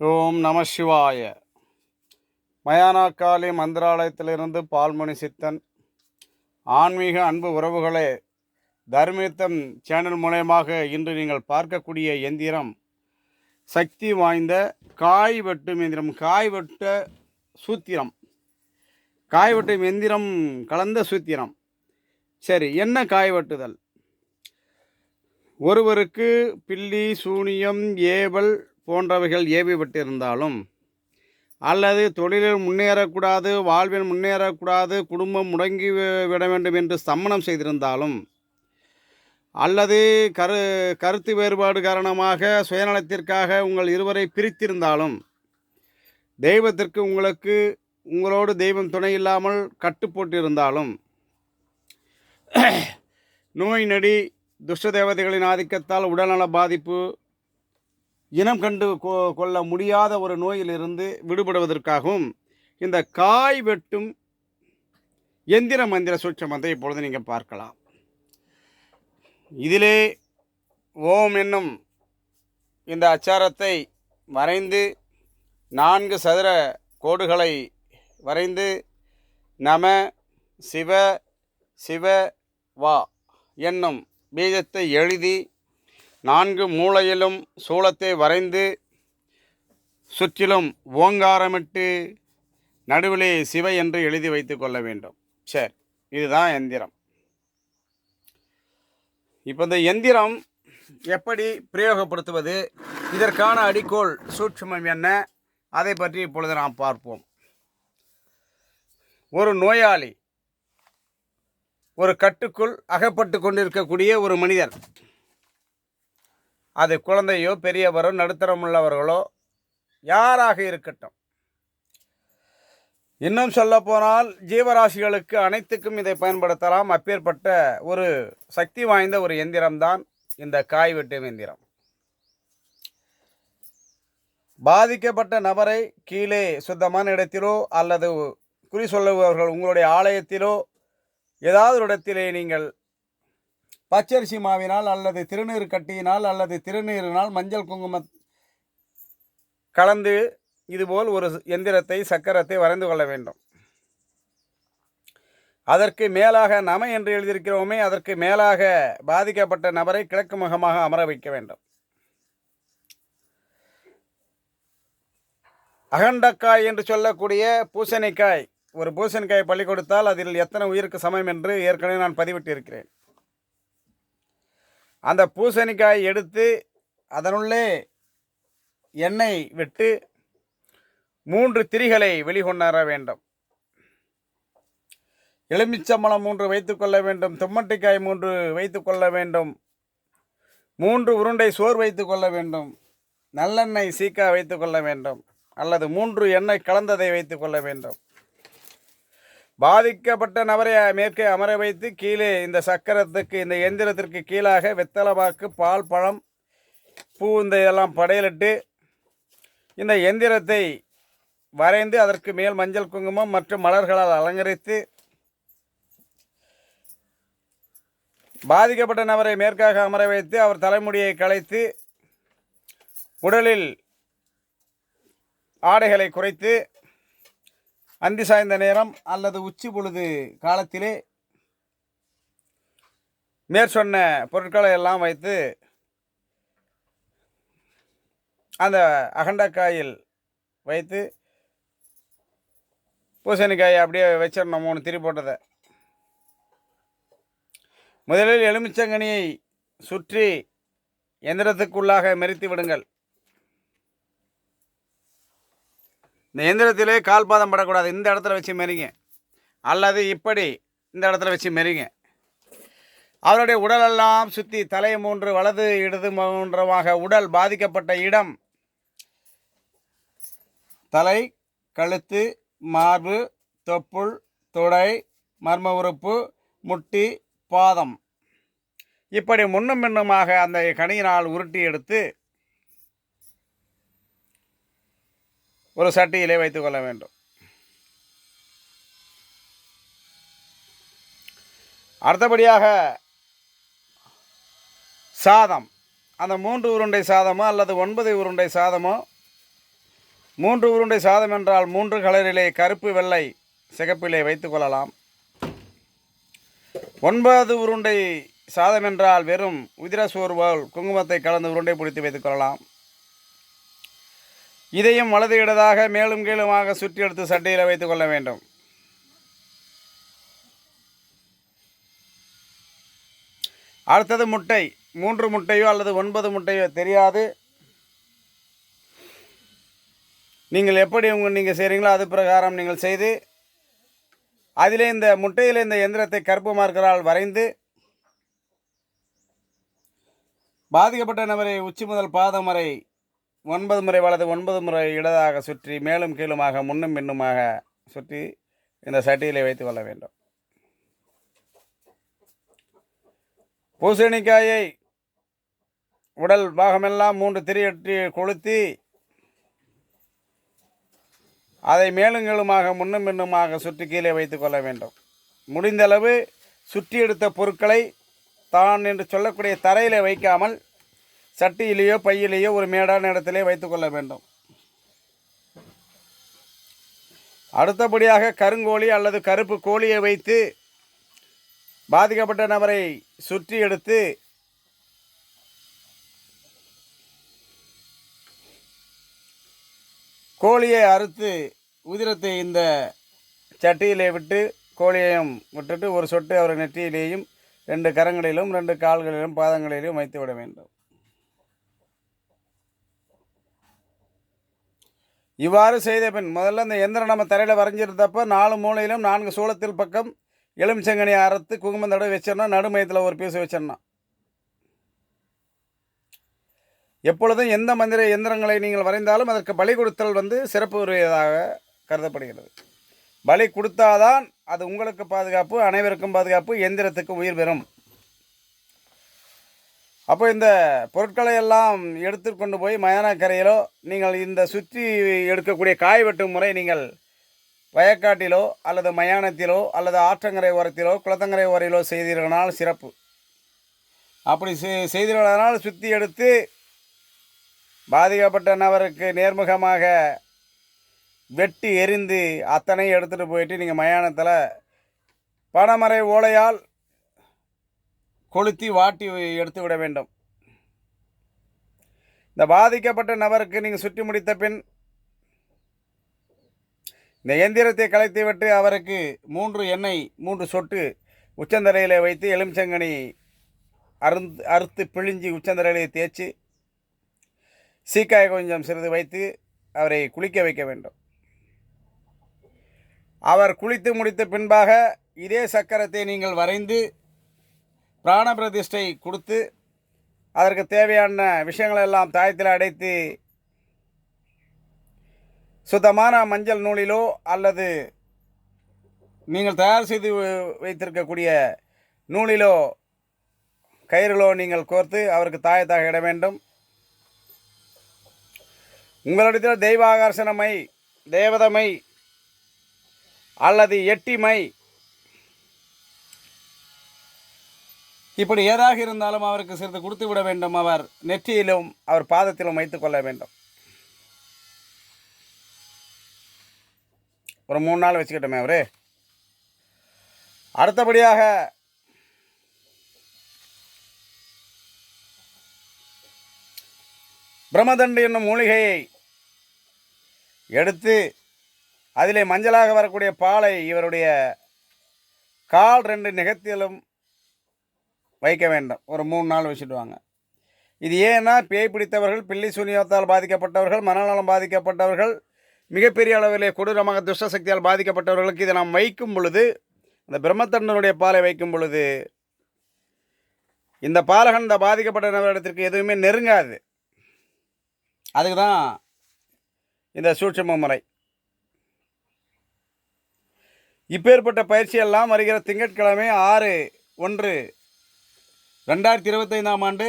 ஓம் நம சிவாய. மயானாக்காளி மந்திராலயத்திலிருந்து பால்மணி சித்தன் ஆன்மீக அன்பு உறவுகளே தர்மித்தம் சேனல் மூலயமாக இன்று நீங்கள் பார்க்கக்கூடிய எந்திரம் சக்தி வாய்ந்த காய் வெட்டும் எந்திரம் காய் வெட்ட சூத்திரம். காய் வெட்டும் எந்திரம் கலந்த சூத்திரம். சரி என்ன காய் வெட்டுதல்? ஒருவருக்கு பில்லி சூனியம் ஏவல் போன்றவைகள் ஏவிவிட்டிருந்தாலும் அல்லது தொழிலில் முன்னேறக்கூடாது வாழ்வில் முன்னேறக்கூடாது குடும்பம் முடங்கி விட வேண்டும் என்று சம்மணம் செய்திருந்தாலும் அல்லது கரு கருத்து வேறுபாடு காரணமாக சுயநலத்திற்காக உங்கள் இருவரை பிரித்திருந்தாலும் தெய்வத்திற்கு உங்களுக்கு உங்களோடு தெய்வம் துணை இல்லாமல் கட்டுப்போட்டிருந்தாலும் நோய் நடி துஷ்ட தேவதைகளின் ஆதிக்கத்தால் உடல்நல பாதிப்பு இனம் கண்டு கொ- கொள்ள முடியாத ஒரு நோயிலிருந்து விடுபடுவதற்காகவும் இந்த காய் வெட்டும் எந்திர மந்திர சூட்சமத்தை இப்பொழுது நீங்கள் பார்க்கலாம். இதிலே ஓம் என்னும் இந்த அச்சாரத்தை வரைந்து நான்கு சதுர கோடுகளை வரைந்து நம சிவ சிவ வா என்னும் பீஜத்தை எழுதி நான்கு மூலையிலும் சூளத்தை வரைந்து சுற்றிலும் ஓங்காரமிட்டு நடுவிலே சிவ என்று எழுதி வைத்து கொள்ள வேண்டும். சரி இதுதான் எந்திரம். இப்போ இந்த எந்திரம் எப்படி பிரயோகப்படுத்துவது? இதற்கான அடிக்கோள் சூட்சுமம் என்ன? அதை பற்றி இப்பொழுது நாம் பார்ப்போம். ஒரு நோயாளி ஒரு கட்டுக்குள் அகப்பட்டு கொண்டிருக்கக்கூடிய ஒரு மனிதர் அது குழந்தையோ பெரியவரோ நடுத்தரம் உள்ளவர்களோ யாராக இருக்கட்டும். இன்னும் சொல்ல போனால் ஜீவராசிகளுக்கு அனைத்துக்கும் இதை பயன்படுத்தலாம். அப்பேற்பட்ட ஒரு சக்தி வாய்ந்த ஒரு எந்திரம்தான் இந்த காய் வெட்டும் எந்திரம். பாதிக்கப்பட்ட நபரை கீழே சுத்தமான இடத்திலோ அல்லது குறி சொல்லுபவர்கள் உங்களுடைய ஆலயத்திலோ ஏதாவது ஒரு இடத்திலே நீங்கள் பச்சரிசி மாவினால் அல்லது திருநீர் கட்டியினால் அல்லது திருநீரினால் மஞ்சள் குங்குமம் கலந்து இதுபோல் ஒரு எந்திரத்தை சக்கரத்தை வரைந்து கொள்ள வேண்டும். அதற்கு மேலாக நம என்று எழுதியிருக்கிறோமே அதற்கு மேலாக பாதிக்கப்பட்ட நபரை கிழக்கு முகமாக அமர வைக்க வேண்டும். அகண்டக்காய் என்று சொல்லக்கூடிய பூசணிக்காய் ஒரு பூசணிக்காய் பள்ளி கொடுத்தால் அதில் எத்தனை உயிருக்கு சமம் என்று ஏற்கனவே நான் பதிவிட்டு இருக்கிறேன் அந்த பூசணிக்காய் எடுத்து அதனுள்ளே எண்ணெய் விட்டு மூன்று திரிகளை வெளிகொணர வேண்டும். எலுமிச்சம்பழம் மூன்று வைத்துக்கொள்ள வேண்டும். தும்மட்டிக்காய் மூன்று வைத்துக்கொள்ள வேண்டும். மூன்று உருண்டை சோர் வைத்துக்கொள்ள வேண்டும். நல்லெண்ணெய் சீக்கா வைத்துக்கொள்ள வேண்டும். அல்லது மூன்று எண்ணெய் கலந்ததை வைத்துக்கொள்ள வேண்டும். பாதிக்கப்பட்ட நபரை மேற்கே அமர வைத்து கீழே இந்த சக்கரத்துக்கு இந்த எந்திரத்திற்கு கீழாக வெத்தலைபாக்கு பால் பழம் பூ இந்த இதெல்லாம் படையலிட்டு இந்த எந்திரத்தை வரைந்து அதற்கு மேல் மஞ்சள் குங்குமம் மற்றும் மலர்களால் அலங்கரித்து பாதிக்கப்பட்ட நபரை மேற்காக அமர வைத்து அவர் தலைமுடியை களைத்து உடலில் ஆடைகளை குறைத்து அந்தி சாய்ந்த நேரம் அல்லது உச்சி பொழுது காலத்திலே மேற்சொன்ன பொருட்களை எல்லாம் வைத்து அந்த அகண்டக்காயில் வைத்து பூசணிக்காயை அப்படியே வச்சிடணும் மூணு திரி போட்டதை. முதலில் எலுமிச்சங்கனியை சுற்றி எந்திரத்துக்குள்ளாக மெரித்து விடுங்கள். இந்த எந்திரத்திலே கால் பாதம் படக்கூடாது. இந்த இடத்துல வச்சு மெரிங்க. அல்லது இப்படி இந்த இடத்துல வச்சு மெரிங்க. அவருடைய உடலெல்லாம் சுற்றி தலை மூன்று வலது இடது மூன்றமாக உடல் பாதிக்கப்பட்ட இடம். தலை கழுத்து மார்பு தொப்புள் தொடை மர்ம உறுப்பு முட்டி பாதம். இப்படி முன்னும் பின்னுமாக அந்த கனியினால் உருட்டி எடுத்து ஒரு சட்டியிலே வைத்துக்கொள்ள வேண்டும். அடுத்தபடியாக சாதம். அந்த மூன்று உருண்டை சாதமோ அல்லது ஒன்பது உருண்டை சாதமோ மூன்று உருண்டை சாதம் என்றால் மூன்று கலரிலே கருப்பு வெள்ளை சிகப்பிலே வைத்து கொள்ளலாம். ஒன்பது உருண்டை சாதம் என்றால் வெறும் உதிர சோறுவால் குங்குமத்தை கலந்து உருண்டை பிடித்து வைத்துக் கொள்ளலாம். இதையும் வலது இடதாக மேலும் கீழுமாக சுற்றி எடுத்து சட்டியில் வைத்து கொள்ள வேண்டும். அடுத்தது முட்டை. மூன்று முட்டையோ அல்லது ஒன்பது முட்டையோ தெரியாது. நீங்கள் எப்படி உங்கள் நீங்கள் செய்கிறீங்களோ அது பிரகாரம் நீங்கள் செய்து அதிலே இந்த முட்டையில் இந்த எந்திரத்தை கருப்பு மார்க்கரால் வரைந்து பாதிக்கப்பட்ட நபரை உச்சி முதல் பாதம் வரை ஒன்பது முறை வலது ஒன்பது முறை இடதாக சுற்றி மேலும் கீழுமாக முன்னும் பின்னுமாக சுற்றி இந்த சட்டியிலே வைத்துக் கொள்ள வேண்டும். பூசணிக்காயை உடல் பாகமெல்லாம் மூன்று திரியற்றி கொளுத்தி அதை மேலும் கீழுமாக முன்னும் பின்னுமாக சுற்றி கீழே வைத்துக் கொள்ள வேண்டும். முடிந்தளவு சுற்றி எடுத்த பொருட்களை தான் என்று சொல்லக்கூடிய தரையில் வைக்காமல் சட்டியிலேயோ பையிலேயோ ஒரு மேடான இடத்திலே வைத்துக்கொள்ள வேண்டும். அடுத்தபடியாக கருங்கோழி அல்லது கருப்பு கோழியை வைத்து பாதிக்கப்பட்ட நபரை சுற்றி எடுத்து கோழியை அறுத்து உதிரத்தை இந்த சட்டியிலே விட்டு கோழியையும் விட்டுட்டு ஒரு சொட்டு அவர் நெற்றியிலேயும் ரெண்டு கரங்களிலும் ரெண்டு கால்களிலும் பாதங்களிலும் வைத்து விட வேண்டும். இவ்வாறு செய்த பின் முதல்ல இந்த எந்திரம் நம்ம தரையில் வரைஞ்சிருந்தப்ப நாலு மூலையிலும் நான்கு சூளத்தில் பக்கம் எலுமிச்சங்கனி அறுத்து குங்குமம் தடவை வச்சிடணும் நடுமயத்தில் ஒரு பீஸ் வச்சிடணும். எப்பொழுதும் எந்த மந்திர எந்திரங்களை நீங்கள் வரைந்தாலும் அதற்கு பலி கொடுத்தல் வந்து சிறப்பு உரியதாக கருதப்படுகிறது. பலி கொடுத்தாதான் அது உங்களுக்கு பாதுகாப்பு அனைவருக்கும் பாதுகாப்பு எந்திரத்துக்கு உயிர் பெறும். அப்போ இந்த பொருட்களை எல்லாம் எடுத்துக்கொண்டு போய் மயானக்கரையிலோ நீங்கள் இந்த சுற்றி எடுக்கக்கூடிய காய் வெட்டும் முறை நீங்கள் வயக்காட்டிலோ அல்லது மயானத்திலோ அல்லது ஆற்றங்கரை ஓரத்திலோ குளத்தங்கரை ஓரையிலோ செய்தீர்களானால் சிறப்பு. அப்படி செய் செய்தீர்களானால் சுற்றி எடுத்து பாதிக்கப்பட்ட நபருக்கு நேர்முகமாக வெட்டி எரிந்து அத்தனையும் எடுத்துகிட்டு போயிட்டு நீங்கள் மயானத்தில் பனைமரை ஓலையால் கொளுத்தி வாட்டி எடுத்து விட வேண்டும். இந்த பாதிக்கப்பட்ட நபருக்கு நீங்கள் சுற்றி முடித்த பின் இந்த எந்திரத்தை கலைத்து விட்டு அவருக்கு மூன்று எண்ணெய் மூன்று சொட்டு உச்சந்தரையில் வைத்து எலுமிச்சங்கனி அருந்து அறுத்து பிழிஞ்சி உச்சந்தரையில் தேய்ச்சி சீக்காய் கொஞ்சம் சிறிது வைத்து அவரை குளிக்க வைக்க வேண்டும். அவர் குளித்து முடித்த பின்பாக இதே சக்கரத்தை நீங்கள் வரைந்து பிராண பிரதிஷ்டை கொடுத்து அதற்கு தேவையான விஷயங்களை எல்லாம் தாயத்தில் அடைத்து சுத்தமான மஞ்சள் நூலிலோ அல்லது நீங்கள் தயார் செய்து வைத்திருக்கக்கூடிய நூலிலோ கயிறுகளோ நீங்கள் கோர்த்து அவருக்கு தாயத்தாக இட வேண்டும். உங்களிடத்தில் தெய்வ ஆகர்ஷணமை தேவதமை அல்லது எட்டிமை இப்படி ஏதாக இருந்தாலும் அவருக்கு சிறிது கொடுத்து விட வேண்டும் அவர். நெற்றியிலும் அவர் பாதத்திலும் வைத்துக் கொள்ள வேண்டும். ஒரு மூணு நாள் வச்சுக்கிட்டோமே அவரு. அடுத்தபடியாக பிரம்மதண்டு என்னும் மூலிகையை எடுத்து அதிலே மஞ்சளாக வரக்கூடிய பாலை இவருடைய கால் ரெண்டு நிகத்திலும் வைக்க வேண்டும். ஒரு மூணு நாள் வச்சுடுவாங்க. இது ஏன்னா பேய் பிடித்தவர்கள் பில்லி சூனியத்தால் பாதிக்கப்பட்டவர்கள் மனநலம் பாதிக்கப்பட்டவர்கள் மிகப்பெரிய அளவிலே கொடூரமாக துஷ்ட சக்தியால் பாதிக்கப்பட்டவர்களுக்கு இதை நாம் வைக்கும் பொழுது அந்த பிரம்மத்தண்டனுடைய பாலை வைக்கும் பொழுது இந்த பாலகன் இந்த பாதிக்கப்பட்ட நபரிடத்திற்கு எதுவுமே நெருங்காது. அதுக்கு தான் இந்த சூட்சம முறை. இப்பேற்பட்ட பயிற்சியெல்லாம் வருகிற திங்கட்கிழமை ஆறு ஒன்று ரெண்டாயிரத்தி இருபத்தைந்தாம் ஆண்டு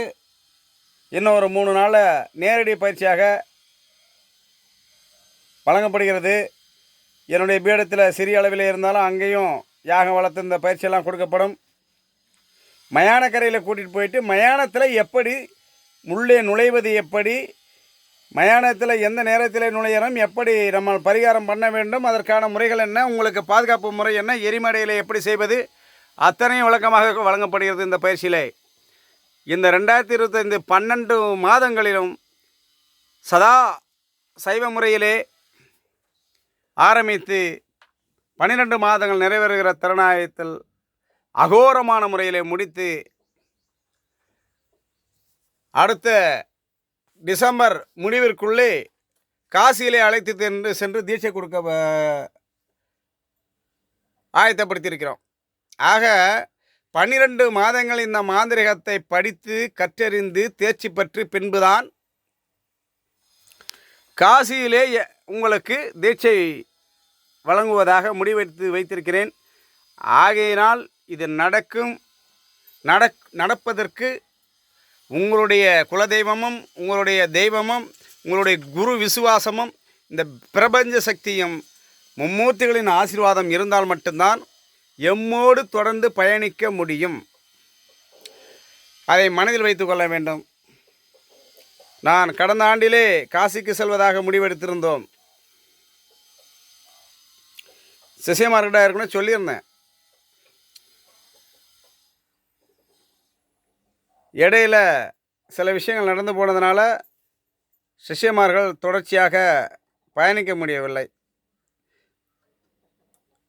இன்னும் ஒரு மூணு நாளில் நேரடி பயிற்சியாக வழங்கப்படுகிறது. என்னுடைய பீடத்தில் சிறிய அளவில் இருந்தாலும் அங்கேயும் யாகம் வளர்த்து இந்த பயிற்சியெல்லாம் கொடுக்கப்படும். மயானக்கரையில் கூட்டிகிட்டு போயிட்டு மயானத்தில் எப்படி உள்ளே நுழைவது எப்படி மயானத்தில் எந்த நேரத்தில் நுழையணும் எப்படி நம்ம பரிகாரம் பண்ண வேண்டும் அதற்கான முறைகள் என்ன உங்களுக்கு பாதுகாப்பு முறை என்ன எரிமடையில் எப்படி செய்வது அத்தனையும் விளக்கமாக வழங்கப்படுகிறது இந்த பயிற்சியிலே. இந்த ரெண்டாயிரத்தி இருபத்தைந்து பன்னெண்டு மாதங்களிலும் சதா சைவ முறையிலே ஆரம்பித்து பன்னிரெண்டு மாதங்கள் நிறைவேறுகிற திறனாயத்தில் அகோரமான முறையிலே முடித்து அடுத்த டிசம்பர் முடிவிற்குள்ளே காசியிலே அழைத்து சென்று சென்று தீட்சை கொடுக்க ஆயத்தப்படுத்தியிருக்கிறோம். ஆக பன்னிரண்டு மாதங்கள் இந்த மாந்திரிகத்தை படித்து கற்றறிந்து தேர்ச்சி பெற்று பின்புதான் காசியிலே உங்களுக்கு தீட்சை வழங்குவதாக முடிவெடுத்து வைத்திருக்கிறேன். ஆகையினால் இது நடக்கும் நடக் நடப்பதற்கு உங்களுடைய குலதெய்வமும் உங்களுடைய தெய்வமும் உங்களுடைய குரு விசுவாசமும் இந்த பிரபஞ்ச சக்தியும் மும்மூர்த்திகளின் ஆசீர்வாதம் இருந்தால் மட்டும்தான் எம்மோடு தொடர்ந்து பயணிக்க முடியும். அதை மனதில் வைத்து கொள்ள வேண்டும். நான் கடந்த ஆண்டிலே காசிக்கு செல்வதாக முடிவெடுத்திருந்தோம். சிசியமார்கிட்ட ஏற்கனவே சொல்லியிருந்தேன். இடையில சில விஷயங்கள் நடந்து போனதுனால சிஷ்யமார்கள் தொடர்ச்சியாக பயணிக்க முடியவில்லை.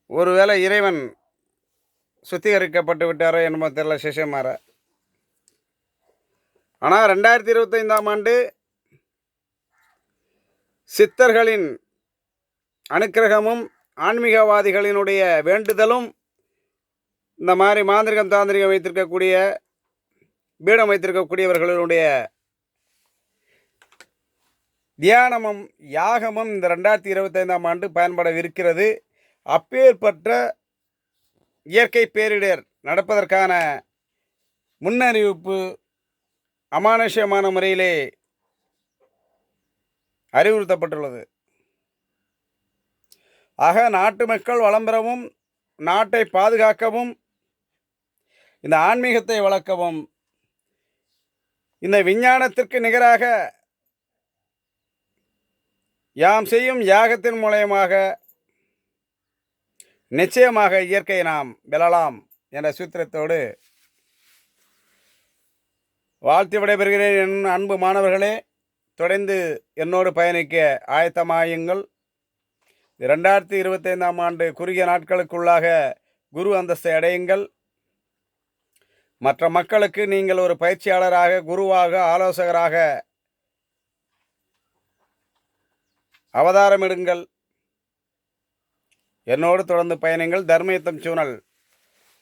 ஒருவேளை இறைவன் சுத்திகரிக்கப்பட்டு விட்டாரோ என்னமோ தெரியல சிஷமார ஆனால் ரெண்டாயிரத்தி இருபத்தைந்தாம் ஆண்டு சித்தர்களின் அனுக்கிரகமும் ஆன்மீகவாதிகளினுடைய வேண்டுதலும் இந்த மாதிரி மாந்திரிகம் தாந்திரிகம் வைத்திருக்கக்கூடிய பீடம் வைத்திருக்கக்கூடியவர்களுடைய தியானமும் யாகமும் இந்த ரெண்டாயிரத்தி இருபத்தைந்தாம் ஆண்டு பயன்படவிருக்கிறது. அப்பேற்பட்ட இயற்கை பேரிடர் நடப்பதற்கான முன்னறிவிப்பு அமானுஷ்யமான முறையிலே அறிவுறுத்தப்பட்டுள்ளது. ஆக நாட்டு மக்கள் வளம் பெறவும் நாட்டை பாதுகாக்கவும் இந்த ஆன்மீகத்தை வளர்க்கவும் இந்த விஞ்ஞானத்திற்கு நிகராக யாம் செய்யும் யாகத்தின் மூலயமாக நிச்சயமாக இயற்கையை நாம் வெல்லலாம் என்ற சூத்திரத்தோடு வாழ்த்து விடைபெறுகிறேன் என் அன்பு மாணவர்களே. தொடர்ந்து என்னோடு பயணிக்க ஆயத்தமாயுங்கள். ரெண்டாயிரத்தி இருபத்தைந்தாம் ஆண்டு குறுகிய நாட்களுக்குள்ளாக குரு அந்தஸ்தை அடையுங்கள். மற்ற மக்களுக்கு நீங்கள் ஒரு பயிற்சியாளராக குருவாக ஆலோசகராக அவதாரமிடுங்கள். என்னோடு தொடர்ந்து பயணிங்கள் தர்ம யுத்தம் சேனல்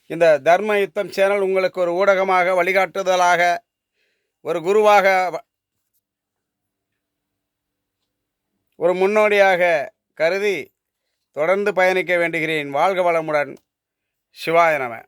இந்த தர்ம யுத்தம் சேனல் உங்களுக்கு ஒரு ஊடகமாக வழிகாட்டுதலாக ஒரு குருவாக வ- ஒரு முன்னோடியாக கருதி தொடர்ந்து பயணிக்க வேண்டுகிறேன். வாழ்க வளமுடன். சிவாய நம.